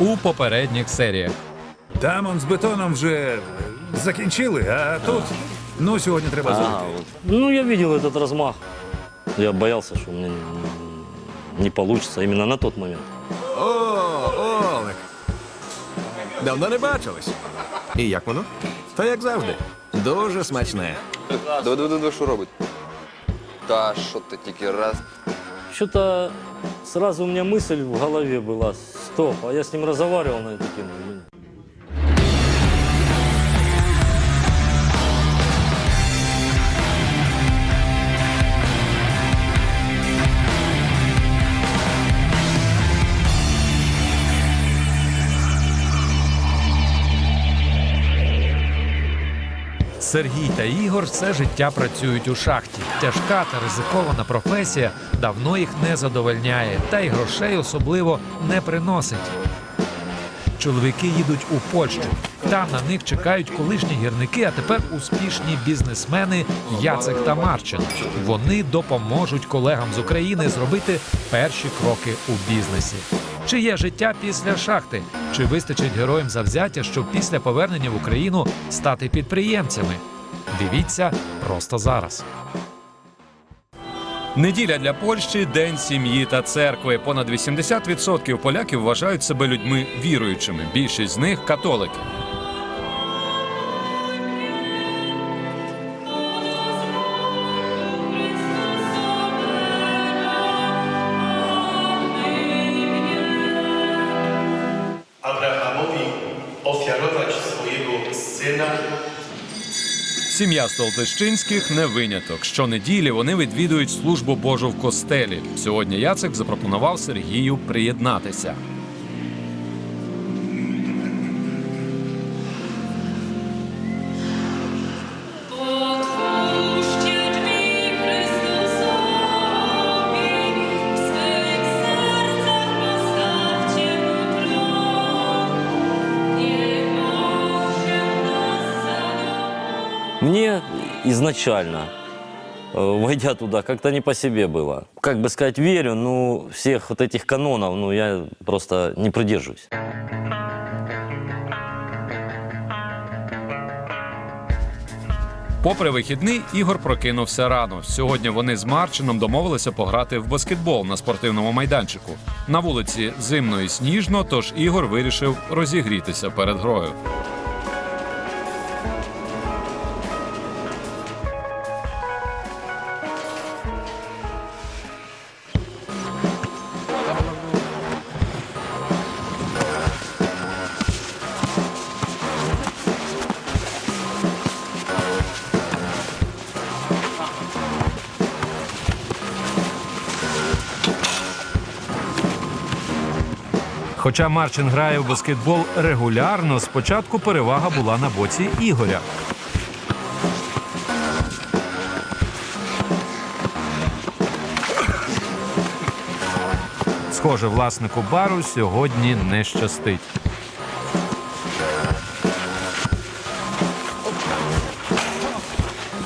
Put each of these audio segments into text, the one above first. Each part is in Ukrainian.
у попередніх серіях. Там он з бетоном вже закінчили, а тут ну сьогодні треба зробити. Ага. Ну, я видел этот размах. Я боялся, что у меня не, не получится именно на тот момент. О, Олег. Давно не бачились. І як воно? Та як завжди. Дуже смачне. Давай, давай, давай, що робить? Та що ти тільки раз. Что-то сразу у меня мысль в голове была. Стоп, а я с ним разговаривал на эту тему. Сергій та Ігор все життя працюють у шахті. Тяжка та ризикована професія давно їх не задовольняє, та й грошей особливо не приносить. Чоловіки їдуть у Польщу. Там на них чекають колишні гірники, а тепер успішні бізнесмени Яцек та Марчин. Вони допоможуть колегам з України зробити перші кроки у бізнесі. Чи є життя після шахти? Чи вистачить героям завзяття, щоб після повернення в Україну стати підприємцями? Дивіться просто зараз. Неділя для Польщі день сім'ї та церкви. Понад 80% поляків вважають себе людьми віруючими. Більшість з них католики. Сім'я Столтищинських не виняток. Щонеділі вони відвідують службу Божу в костелі. Сьогодні Яцик запропонував Сергію приєднатися. Мне изначально, э, войдя туда, как-то не по себе было. Как бы сказать, верю, но всех вот этих канонов, ну, я просто не придерживаюсь. Попри вихідний, Ігор прокинувся рано. Сьогодні вони з Марчином домовилися пограти в баскетбол на спортивному майданчику. На вулиці зимно і сніжно, тож Ігор вирішив розігрітися перед грою. Хоча Марчин грає в баскетбол регулярно, спочатку перевага була на боці Ігоря. Схоже, власнику бару сьогодні не щастить.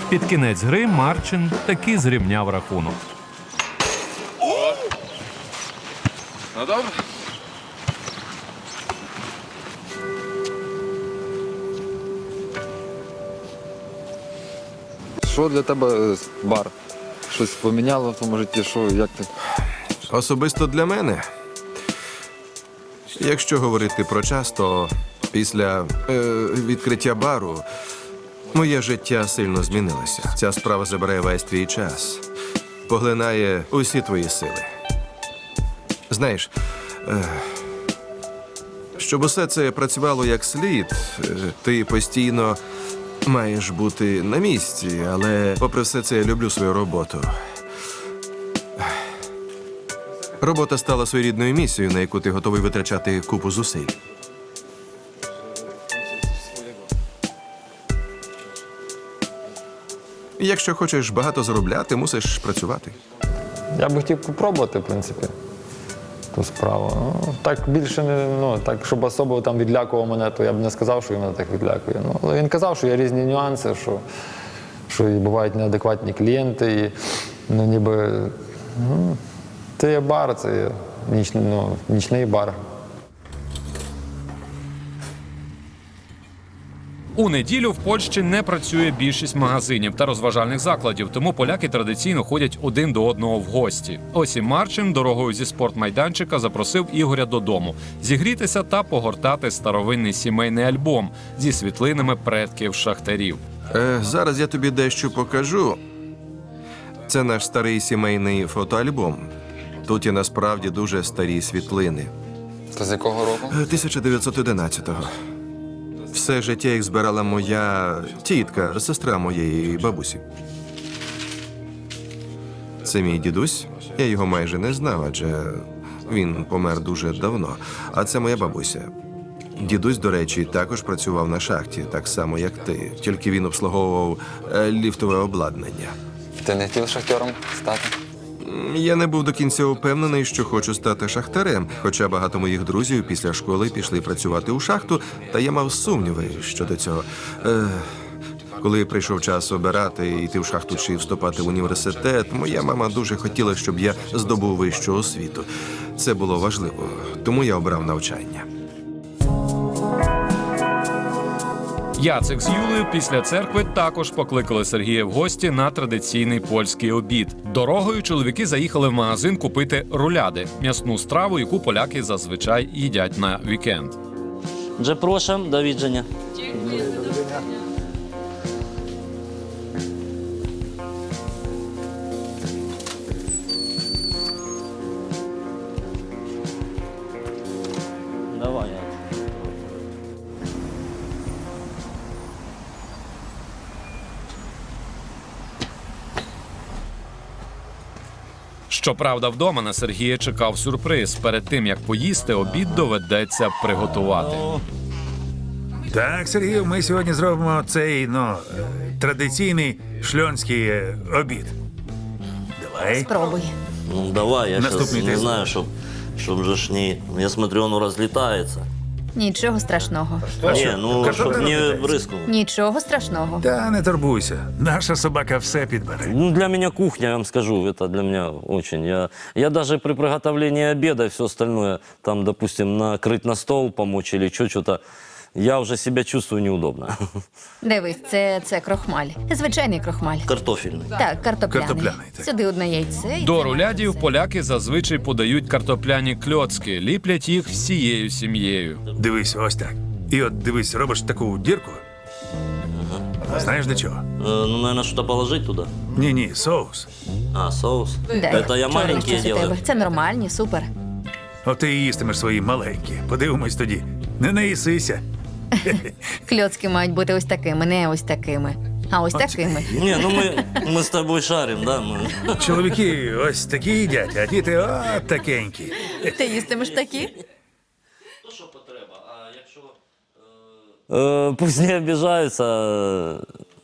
Під кінець гри Марчин таки зрівняв рахунок. Що для тебе е, бар? Щось поміняло в твоєму житті? Що, як ти? Особисто для мене. Якщо говорити про час, то після е, відкриття бару моє життя сильно змінилося. Ця справа забирає весь твій час, поглинає усі твої сили. Знаєш, е, щоб усе це працювало як слід, е, ти постійно маєш бути на місці, але попри все це я люблю свою роботу. Робота стала своєрідною місією, на яку ти готовий витрачати купу зусиль. Якщо хочеш багато заробляти, мусиш працювати. Я би хотів попробувати, в принципі, ту справу. Ну, так більше не ну, так, щоб особо там відлякував мене, то я б не сказав, що він мене так відлякує. Ну, але він казав, що є різні нюанси, що, що бувають неадекватні клієнти, і ну, ніби ну, це є бар, це є ніч, ну, нічний бар. У неділю в Польщі не працює більшість магазинів та розважальних закладів, тому поляки традиційно ходять один до одного в гості. Ось і Марчин дорогою зі спортмайданчика запросив Ігоря додому зігрітися та погортати старовинний сімейний альбом зі світлинами предків шахтарів. Е, зараз я тобі дещо покажу. Це наш старий сімейний фотоальбом. Тут є насправді дуже старі світлини. Це з якого року? Е, 1911-го. Все життя їх збирала моя тітка, сестра моєї бабусі. Це мій дідусь. Я його майже не знав, адже він помер дуже давно. А це моя бабуся. Дідусь, до речі, також працював на шахті, так само як ти. Тільки він обслуговував е, ліфтове обладнання. Ти не хотів шахтером стати? Я не був до кінця упевнений, що хочу стати шахтарем, хоча багато моїх друзів після школи пішли працювати у шахту, та я мав сумніви щодо цього. Е, коли прийшов час обирати йти в шахту чи вступати в університет, моя мама дуже хотіла, щоб я здобув вищу освіту. Це було важливо, тому я обрав навчання. Яцек з Юлею після церкви також покликали Сергія в гості на традиційний польський обід. Дорогою чоловіки заїхали в магазин купити руляди м'ясну страву, яку поляки зазвичай їдять на вікенд. Вже прошу, до widzenia. Давай. Щоправда, вдома на Сергія чекав сюрприз. Перед тим як поїсти, обід доведеться приготувати. Так, Сергію, ми сьогодні зробимо цей ну, е, традиційний шльонський е, обід. Давай. Спробуй. Ну давай, я сейчас Наступний не тест. знаю, чтоб, чтоб же ж не... Я смотрю, оно разлетается. Нічого страшного. Не, ну, картопля чтоб не разлетается? брызнуло. Нічого страшного. Та не турбуйся. Наша собака все підбере. Ну, для меня кухня, я вам скажу, это для меня очень. Я, я даже при приготовлении обеда и все остальное, там, допустим, накрыть на стол, помочь или что, что-то, я уже себя чувствую неудобно. Дивись, це, це крохмаль. Звичайний крохмаль. Картофельный. Так, картопляний. Картопляний, так. Сюди одне яйце. і До це рулядів поляки зазвичай подають картопляні кльоцки, ліплять їх всією сім'єю. Дивись, ось так. І от дивись, робиш таку дірку. Знаєш для чого? Э, ну, наверное, что-то положить туда. Ні, ні, соус. А, соус. Дай. Это я Чорний маленькие щось у делаю. тебе. Це нормальні, супер. От ти і їстимеш свої маленькі. Подивимось тоді. Не наїсися. Кльоцки мають бути ось такими, не ось такими. А ось такими. Не, ну мы, мы с тобой шарим, да? Мы... Чоловіки ось такі їдять, а діти от такенькі. Ти їстимеш такі? Э, пусть не обижаются. э,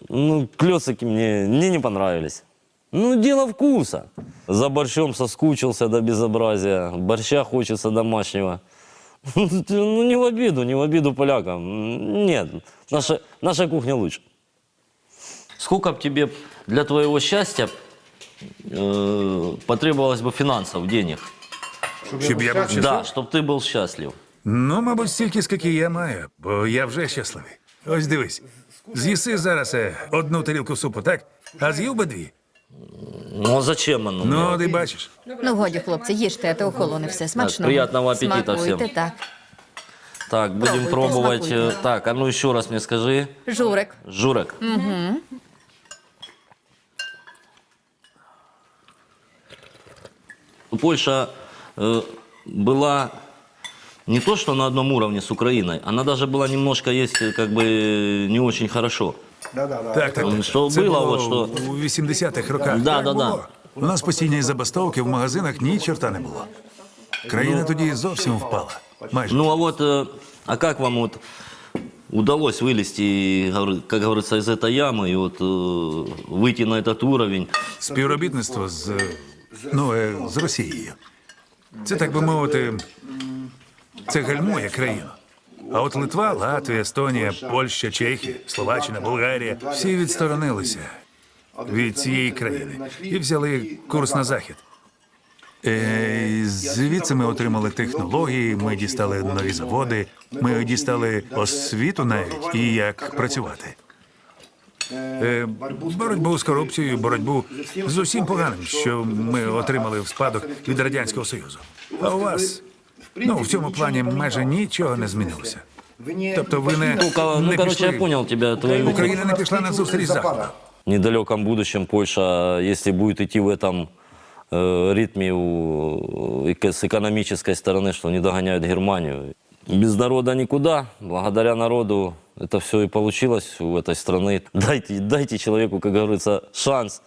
Ну, клёцики мне, мне не понравились. Ну, дело вкуса. За борщом соскучился до безобразия. Борща хочется домашнего. Ну, не в обиду, не в обиду полякам. М, Нет, наша, наша кухня лучше. Сколько б тебе для твоего счастья э, потребовалось бы финансов, денег? Щоб я був щасливий. Да, чтобы ты был счастлив. Ну, мабуть, стільки, скільки я маю, бо я вже щасливий. Ось дивись. З'їси зараз е, одну тарілку супу, так? А з'їв би дві. Ну, а зачем оно? мне? Ну, ти бачиш. Ну, годі, хлопці, їжте, а то охолоне все. Смачно. приятного аппетита Смакуйте, всем. так. Так, будем Пробуйте, пробовать. смакуйте. э, Так, а ну еще раз мне скажи. Журик. Журек. Польша э, была не то, что на одном уровне с Украиной, она даже была немножко есть э, как бы не очень хорошо. Так, так. так. Що Це було, було от що- у 80-х роках. Да, Так да, да. було. У нас постійні забастовки в магазинах ні чорта не було. Країна тоді зовсім впала. Майже. Ну а вот, э, а как вам вот удалось вылезти, говорю- как говорится, из этой ямы и вот э, выйти на этот уровень? Співробітництво з, е, ну, е, з Росією. Це, так би мовити, це гальмує країну. А от Литва, Латвія, Естонія, Польща, Чехія, Словаччина, Болгарія всі відсторонилися від цієї країни і взяли курс на захід. Е, звідси ми отримали технології, ми дістали нові заводи, ми дістали освіту навіть і як працювати. Е, боротьбу з корупцією, боротьбу з усім поганим, що ми отримали в спадок від Радянського Союзу. А у вас ну, в цьому плані майже нічого не змінилося. Тобто ви не, Ну, ну не короче, я пішли. понял тебя. Твою... Україна не пішла на зустріч Заходу. В недалеком будущем Польша, если будет идти в этом э, ритме у- эко- с экономической стороны, что не догоняют Германию. Без народа никуда. Благодаря народу это все и получилось у этой страны. Дайте, дайте человеку, как говорится, шанс.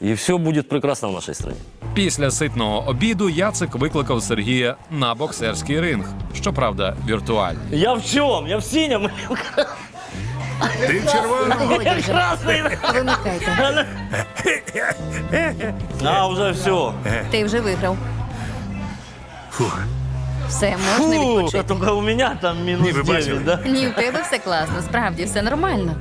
И все будет прекрасно в нашей стране. Після ситного обіду Яцик викликав Сергія на боксерський ринг. Щоправда, віртуальний. Я в чем? Я в синем. Ти в червоному. Вже. Вимикайте. А, уже все. Ти вже виграв. Фух. Все, можна Фу, відпочити. только у меня там минус Не, вы бачили? 9, да? Ні, в тебе все класно, справді все нормально.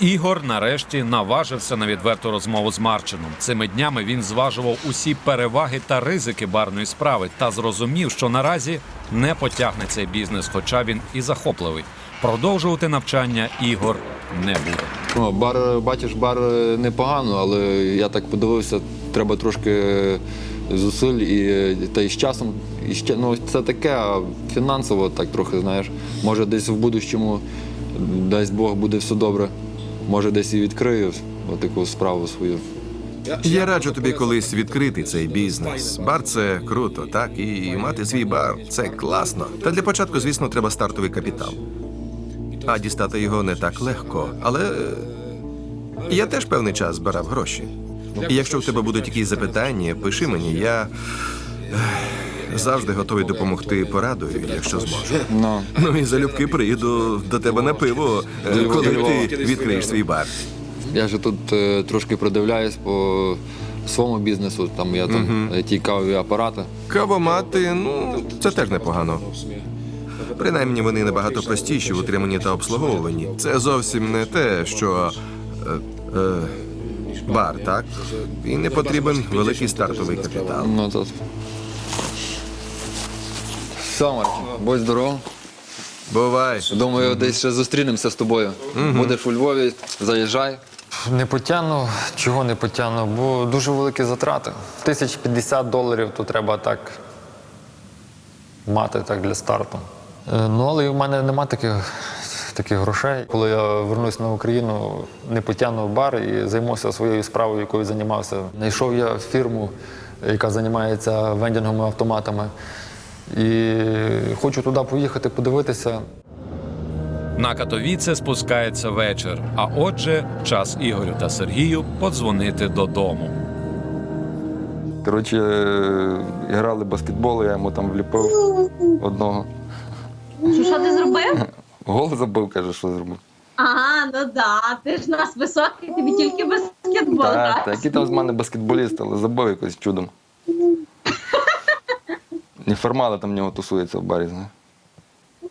Ігор нарешті наважився на відверту розмову з Марчином. Цими днями він зважував усі переваги та ризики барної справи та зрозумів, що наразі не потягне цей бізнес, хоча він і захопливий. Продовжувати навчання Ігор не буде. Ну, бар, бачиш, бар е, непогано, але я так подивився, треба трошки зусиль і, е, та й з часом. І ще, ну, це таке, фінансово так трохи, знаєш. Може, десь в будущому, дасть Бог, буде все добре. Може, десь і відкрию таку справу свою. Я раджу тобі колись відкрити цей бізнес. Бар це круто, так? І мати свій бар це класно. Та для початку, звісно, треба стартовий капітал. А дістати його не так легко. Але е, я теж певний час збирав гроші. І якщо в тебе будуть якісь запитання, пиши мені, я ех, завжди готовий допомогти порадою, якщо зможу. Ну, Ну і залюбки приїду до тебе на пиво, е, коли ти відкриєш свій бар. я ж тут е, трошки продивляюсь по своєму бізнесу, там я там е, ті кавові апарати. Кавомати, ну це теж непогано. Принаймні вони набагато простіші в утриманні та обслуговуванні. Це зовсім не те, що е, е, бар, так? І не потрібен великий стартовий капітал. Ну, то... Все, Марчин, будь здоров. Бувай. Думаю, десь ще зустрінемося з тобою. Будеш у Львові, заїжджай. Не потягну, чого не потягну, бо дуже великі затрати. Тисяч 50 доларів то треба так мати так для старту. Е, Ну, але і в мене нема таких, таких грошей. Коли я вернусь на Україну, не потягну в бар і займуся своєю справою, якою займався. Знайшов я фірму, яка займається вендінговими автоматами. І хочу туди поїхати, подивитися. На Катовіце спускається вечір. А отже, час Ігорю та Сергію подзвонити додому. Коротше, грали баскетбол, я йому там вліпив одного. Що, що ти зробив? Гол забив, каже, що зробив. Ага, ну да. Ти ж у нас високий, тобі тільки баскетбол, Так, так? та який там з мене баскетболіст, але забив якось чудом. Неформали там в нього тусується в барі, знаєш.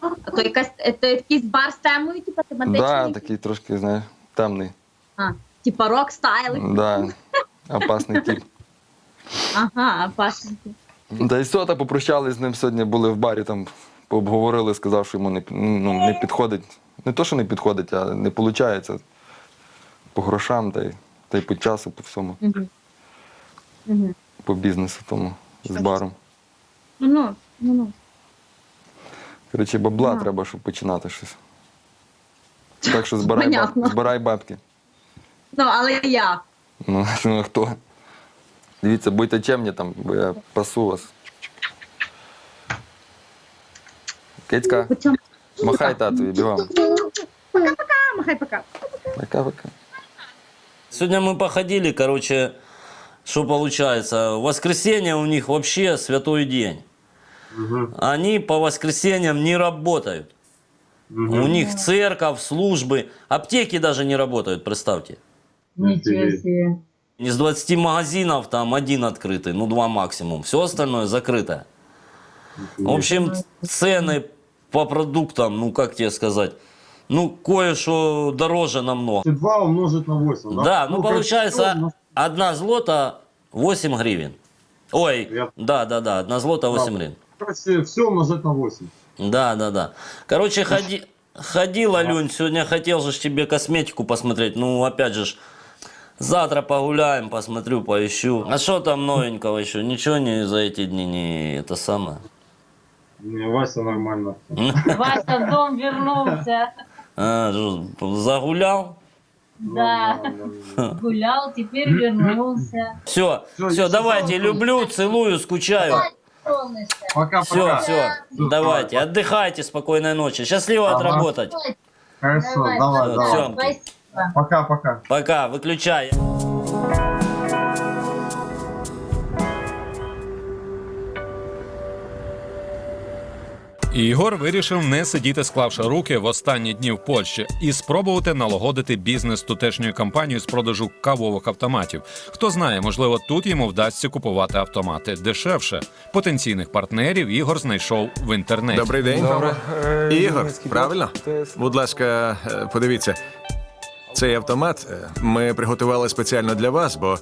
А то якась е, то якийсь бар з темою, типу тематичний? Да, такий трошки, знаєш, темний. А, типа рок стайл. Да, опасний тип. Ага, Паша. Та й все, та попрощались з ним сьогодні, були в барі, там пообговорили, сказав, що йому не, ну, не підходить. Не то, що не підходить, а не виходить. По грошам та й, та й по часу, по всьому. Угу. По бізнесу тому з баром. Ну, ну, ну, ну. Коротше, бабла Ага. треба, щоб починати щось. Так що збирай, Понятно. баб, збирай бабки. Ну, але я. Ну, ну а хто? Дивіться, будьте чемні там, бо я пасу вас. Кицька, Почому? махай татові, бігом. Пока-пока, махай пока. Пока-пока. Сегодня мы походили, короче, что получается. Воскресенье у них вообще святой день. Они по воскресеньям не работают. У них церковь, службы, аптеки даже не работают, представьте. Нічого себе. Из 20 магазинов там один открытый, ну два максимум. Все остальное закрыто. В общем, цены по продуктам, ну как тебе сказать, ну кое-что дороже намного. Два умножить на 8, да? Да, ну, как получается, всё, одна злота 8 гривен. Ой, да, да, да, одна злота 8 гривен. Короче, все умножать на 8. Да, да, да. Короче, ходи, ходил, Алюнь, сегодня хотел же тебе косметику посмотреть. Ну, опять же, завтра погуляем, посмотрю, поищу. А что там новенького еще? Ничего не за эти дни не это самое. Не, Вася нормально. Вася в дом вернулся. А, загулял? Да. Гулял, теперь вернулся. Все, все, давайте, люблю, целую, скучаю. Пока-пока. Все, все, давайте, отдыхайте, спокойной ночи. Счастливо Ага. отработать. Хорошо, давай, давай. Все, Пока-пока. пока, выключай. Ігор вирішив не сидіти, склавши руки в останні дні в Польщі і спробувати налагодити бізнес тутешньою компанією з продажу кавових автоматів. Хто знає, можливо, тут йому вдасться купувати автомати дешевше. Потенційних партнерів Ігор знайшов в інтернеті. Добрий день. Добре. Ігор, правильно? Будь ласка, е, подивіться. Цей автомат е, ми приготували спеціально для вас, бо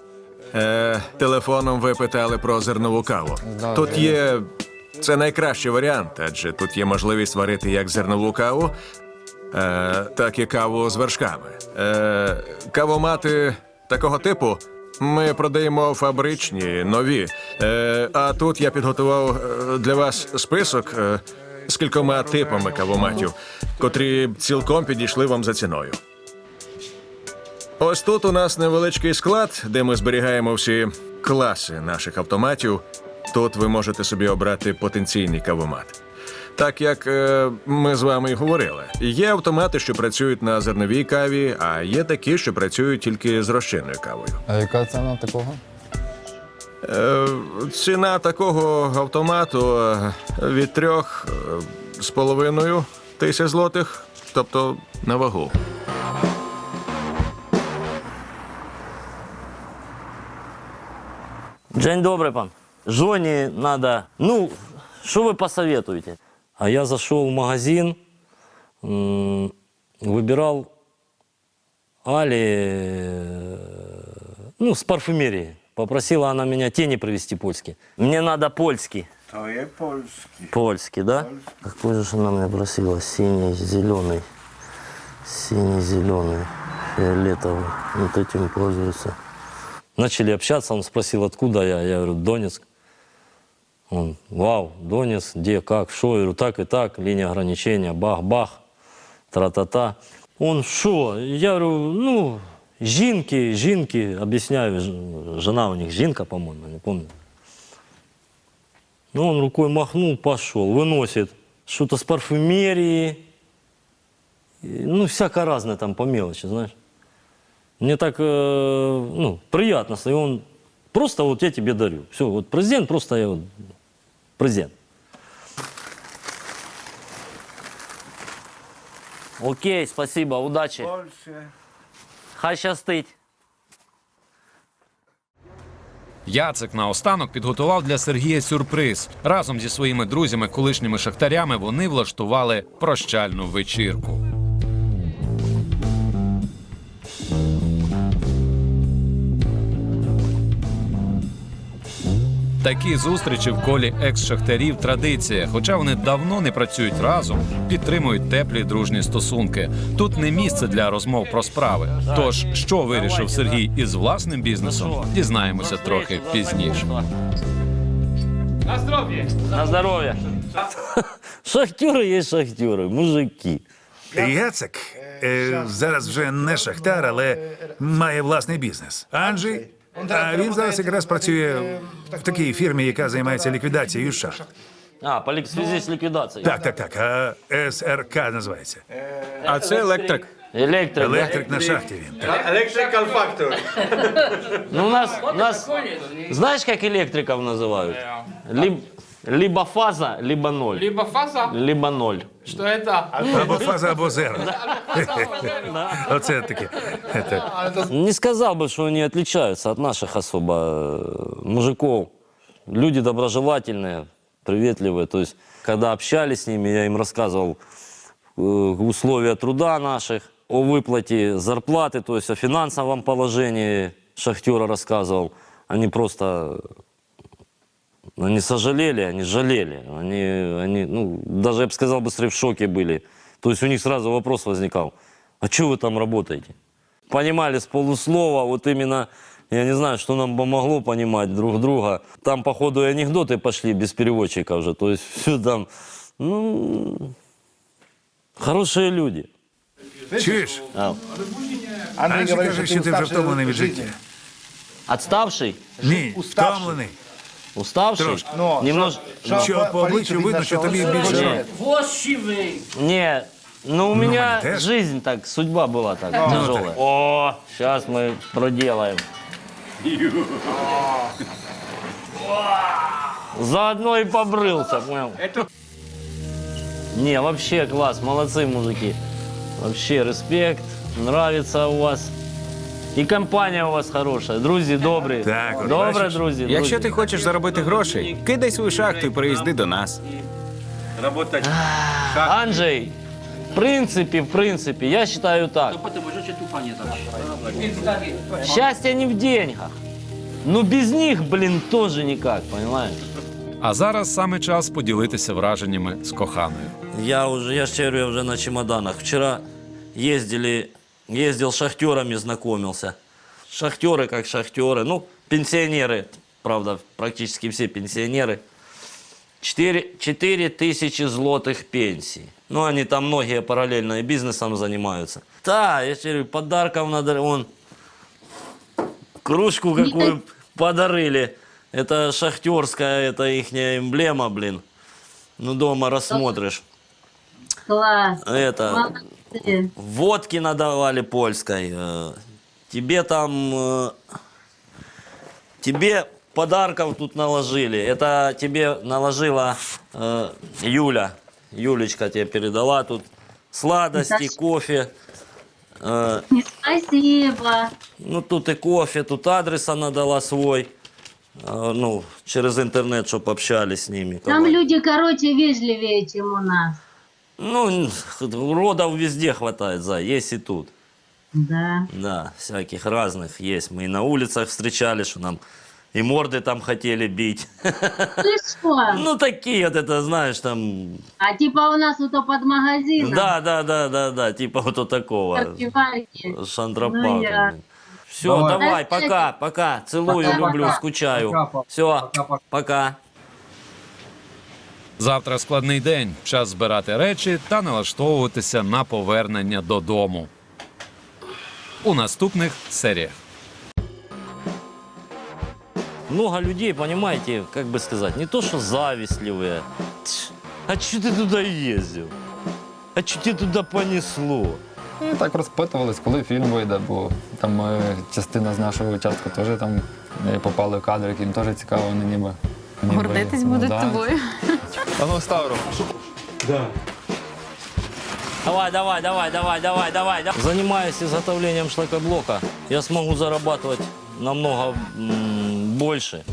е, телефоном ви питали про зернову каву. Тут є. Це найкращий варіант, адже тут є можливість варити як зернову каву, е, так і каву з вершками. Е, кавомати такого типу ми продаємо фабричні, нові. Е, а тут я підготував е, для вас список е, з кількома типами кавоматів, котрі цілком підійшли вам за ціною. Ось тут у нас невеличкий склад, де ми зберігаємо всі класи наших автоматів. Тут ви можете собі обрати потенційний кавомат. Так як е, ми з вами і говорили, є автомати, що працюють на зерновій каві, а є такі, що працюють тільки з розчинною кавою. А яка ціна такого? Е, ціна такого автомату е, від трьох е, з половиною тисяч злотих, тобто на вагу. День добрый, пан. Жоне надо... Ну, что вы посоветуете? А я зашел в магазин, выбирал Али, э, ну, с парфюмерии. Попросила она меня тени привезти польские. Мне надо польский. To je polski. Польский, да? Какой же она мне просила? Синий, зеленый. Синий, зеленый, фиолетовый. Вот этим пользуется. Начали общаться, он спросил, откуда я. Я говорю, Донецк. Он, вау, Донецк, где, как, что? Я говорю, так и так, линия ограничения, бах-бах, тра-та-та. Он, что? Я говорю, ну, жинки, жинки, объясняю, жена у них жинка, по-моему, не помню. Ну, он рукой махнул, пошел, выносит что-то с парфюмерии, ну, всякое разное там по мелочи, знаешь. Мне так, э, ну, приятно, и он просто вот я тебе дарю. Все, вот президент просто я вот, президент. Окей, спасибо, удачи. Polsce. Хай щастить. Яцик наостанок підготував для Сергія сюрприз. Разом зі своїми друзями, колишніми шахтарями, вони влаштували прощальну вечірку. Такі зустрічі в колі екс-шахтарів традиція. Хоча вони давно не працюють разом, підтримують теплі дружні стосунки. Тут не місце для розмов про справи. Тож, що вирішив Сергій із власним бізнесом, дізнаємося трохи пізніше. На здоровье. Шахтеры есть шахтеры, мужики. Яцек е, зараз вже не шахтар, але має власний бізнес. Анджей, а він зараз якраз працює в такій фірмі, яка займається ліквідацією шахт. А, по ли- в связи с ликвидацией. Так, так, так. А СРК називається. А це електрик. Электрик. да? Електрик на шахті він. Так. Electrical factor. Ну, у нас, у нас, знаешь, как электриков называют? Либо, либо фаза, либо ноль. Либо фаза, Либо ноль. что это? Або фаза, або зеро. Оце таке. Це. Не сказал бы, что они отличаются от наших особо э, мужиков. Люди доброжелательные, приветливые. То есть, когда общались с ними, я им рассказывал э, условия труда наших, о выплате зарплаты, то есть о финансовом положении. шахтера рассказывал, они просто они сожалели, они жалели. Они, они, ну, даже, я бы сказал, быстрее в шоке были. То есть у них сразу вопрос возникал, а что вы там работаете? Понимали с полуслова, вот именно, я не знаю, что нам помогло понимать друг друга. Там, походу, и анекдоты пошли без переводчика уже. То есть все там, ну, хорошие люди. Чуєш? А, Андрій каже, що ти вже втомлений від життя. Отставший? Ні, втомлений. Уставший? Трошки. Немножко. Що по обличчю видно, що тобі більше. Не, ну у меня теж. жизнь так, судьба была так тяжелая. О, сейчас мы проделаем. Заодно и побрился, понял? Не, вообще класс, молодцы мужики. Вообще респект, нравится у вас. І компанія у вас хороша, друзі добрі. Так, Добре, бачиш? друзі. Якщо друзі. ти хочеш заробити грошей, кидай свою шахту і приїзди до нас. Работать. Анджей, в принципе, в принципе, я считаю так. Счастье не в деньгах. Ну без них, блин, тоже никак, понимаешь? А зараз саме час поділитися враженнями з коханою. Я уже, я говорю, я уже на чемоданах. Вчера ездили, ездил с шахтерами, знакомился. Шахтеры как шахтеры, ну, пенсионеры, правда, практически все пенсионеры. 4, 4 тысячи злотых пенсий. Ну, они там многие параллельно и бизнесом занимаются. Да, говорю, подарков надо, он кружку какую подарили. Это шахтерская, это их эмблема, блин. Ну, дома рассмотришь. Клас. Это, Водки надавали польской. э, Тебе там... э, Тебе подарков тут наложили. Это тебе наложила э, Юля. Юлечка тебе передала тут сладости, кофе. Э, Спасибо. ну, тут и кофе, тут адрес она дала свой. Э, ну, через интернет, чтобы общались с ними. Там люди, короче, вежливее, чем у нас. Ну, уродов везде хватает, за, есть и тут. Да. Да, всяких разных есть. Мы и на улицах встречали, что нам и морды там хотели бить. Ты что? Ну, такие вот это, знаешь, там... А типа у нас вот под магазином. Да, да, да, да, да, типа вот такого. Кофеварки. Шантропа. Ну, я- Все, Давай. давай, пока, пока. Целую, Пока, люблю, пока. скучаю. Пока, пока. Все, Пока-пока. пока. Завтра складний день. Час збирати речі та налаштовуватися на повернення додому. У наступних серіях. Много людей, понимаете, как бы сказать, не то что завистливые. Ть, А что ты туда ездил? А что тебе туда понесло? І так розпитувались, коли фільм вийде, бо там е, частина з нашого участку теж там е, попали в кадр, яким теж цікаво, вони ніби. ніби- Гордитись ну, будуть да. тобою. А ну, Ставро. Давай, давай, давай, давай, давай, давай. давай. Занимаясь изготовлением шлакоблока, я смогу зарабатывать намного м, больше,